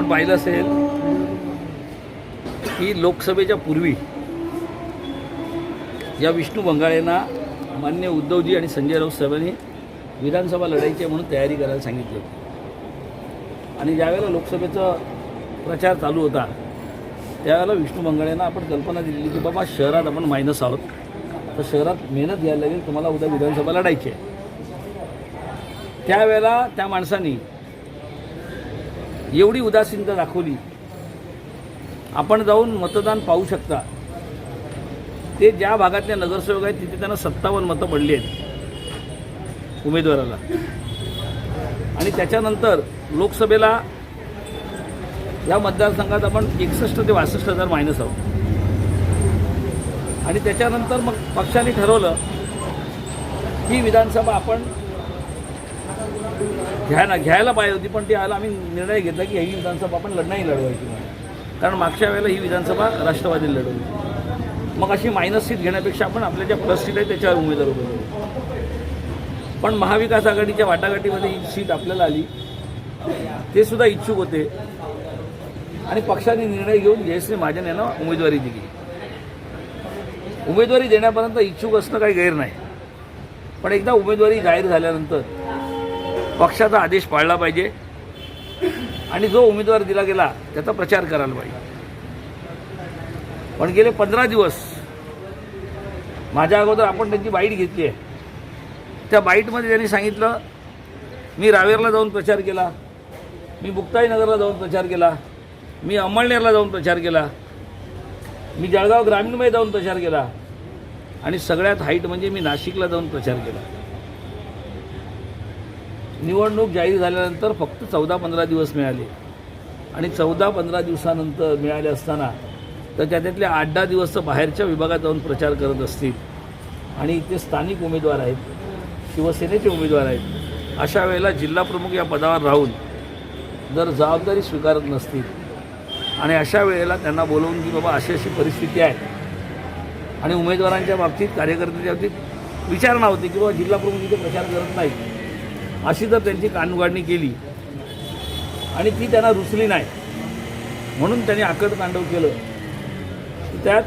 आपण पाहिलं असेल की लोकसभेच्या पूर्वी या विष्णू बंगाळेंना मान्य उद्धवजी आणि संजय राऊत साहेबांनी विधानसभा लढायची आहे म्हणून तयारी करायला सांगितली होती. आणि ज्यावेळेला लोकसभेचा प्रचार चालू होता त्यावेळेला विष्णू बंगाळेंना आपण कल्पना दिलेली की बाबा शहरात आपण मायनस आहोत. तर शहरात मेहनत घ्यायला लागेल तुम्हाला उद्या विधानसभा लढायची आहे. त्यावेळेला त्या माणसांनी एवढी उदासीनता दाखवली. आपण जाऊन मतदान पाहू शकता. ते ज्या भागातल्या नगरसेवक आहेत तिथे त्यांना सत्तावन्न मतं पडली आहेत. उमेदवाराला. आणि त्याच्यानंतर लोकसभेला या मतदारसंघात आपण एकसष्ट ते बासष्ट हजार मायनस आहोत. आणि त्याच्यानंतर मग पक्षाने ठरवलं ही विधानसभा आपण घ्यायला घ्यायला पाहिजे होती पण ती आला आम्ही निर्णय घेतला की ही विधानसभा आपण लढणाही लढवायची. कारण मागच्या वेळेला ही विधानसभा राष्ट्रवादीला लढवली. मग अशी मायनस सीट घेण्यापेक्षा आपण आपल्या ज्या प्लस सीट आहे त्याच्यावर उमेदवार उभे पण महाविकास आघाडीच्या वाटाघाटीमध्ये ही सीट आपल्याला आली. ते सुद्धा इच्छुक होते. आणि पक्षाने निर्णय घेऊन जयश्री महाजन यांना उमेदवारी दिली. उमेदवारी देण्यापर्यंत इच्छुक असणं काही गैर नाही. पण एकदा उमेदवारी जाहीर झाल्यानंतर पक्षाचा आदेश पाळला पाहिजे. आणि जो उमेदवार दिला गेला त्याचा प्रचार करायला पाहिजे. पण गेले पंधरा दिवस माझ्या अगोदर आपण त्यांची बाईट घेतली आहे. त्या बाईटमध्ये त्यांनी सांगितलं मी रावेरला जाऊन प्रचार केला मी मुक्ताईनगरला जाऊन प्रचार केला मी अंमळनेरला जाऊन प्रचार केला मी जळगाव ग्रामीणमध्ये जाऊन प्रचार केला आणि सगळ्यात हाईट म्हणजे मी नाशिकला जाऊन प्रचार केला. निवडणूक जाहीर झाल्यानंतर फक्त चौदा पंधरा दिवस मिळाले. आणि चौदा पंधरा दिवसानंतर मिळाले असताना तर त्याच्यातले आठ दहा दिवस तर बाहेरच्या विभागात जाऊन प्रचार करत असतील. आणि इथे स्थानिक उमेदवार आहेत शिवसेनेचे उमेदवार आहेत. अशा वेळेला जिल्हाप्रमुख या पदावर राहून जर जबाबदारी स्वीकारत नसतील आणि अशा वेळेला त्यांना बोलवून की बाबा अशी अशी परिस्थिती आहे. आणि उमेदवारांच्या बाबतीत कार्यकर्त्यांच्या बाबतीत विचारणा होती की बाबा जिल्हा प्रमुख इथे प्रचार करत नाहीत. अशी जर त्यांची कानउघाडणी केली आणि ती त्यांना रुचली नाही म्हणून त्यांनी आकड तांडव केलं त्यात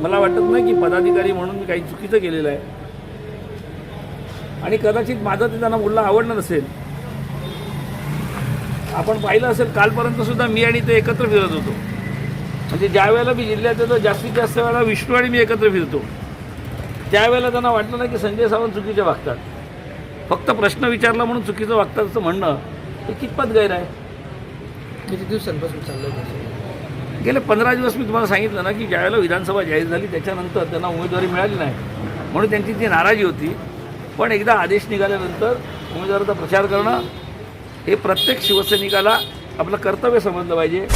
मला वाटत नाही की पदाधिकारी म्हणून मी काही चुकीचं केलेलं आहे. आणि कदाचित माझं ते त्यांना बोलणं आवडणार नसेल. आपण पाहिलं असेल कालपर्यंत सुद्धा मी आणि ते एकत्र फिरत होतो. म्हणजे ज्या वेळेला मी जिल्ह्यात येतो जास्तीत जास्त वेळा विष्णू आणि मी एकत्र फिरतो. त्यावेळेला त्यांना वाटलं नाही की संजय सावंत चुकीचे वागतात. फक्त प्रश्न विचारला म्हणून चुकीचं वागतात असं म्हणणं हे कितपत गैर आहे? किती दिवसांपासून चाललं होतं गेले पंधरा दिवस मी तुम्हाला सांगितलं ना की ज्यावेळेला विधानसभा जाहीर झाली त्याच्यानंतर त्यांना उमेदवारी मिळाली नाही. म्हणून त्यांची ती नाराजी होती. पण एकदा आदेश निघाल्यानंतर उमेदवाराचा प्रचार करणं हे प्रत्येक शिवसैनिकाला आपलं कर्तव्य समजलं पाहिजे.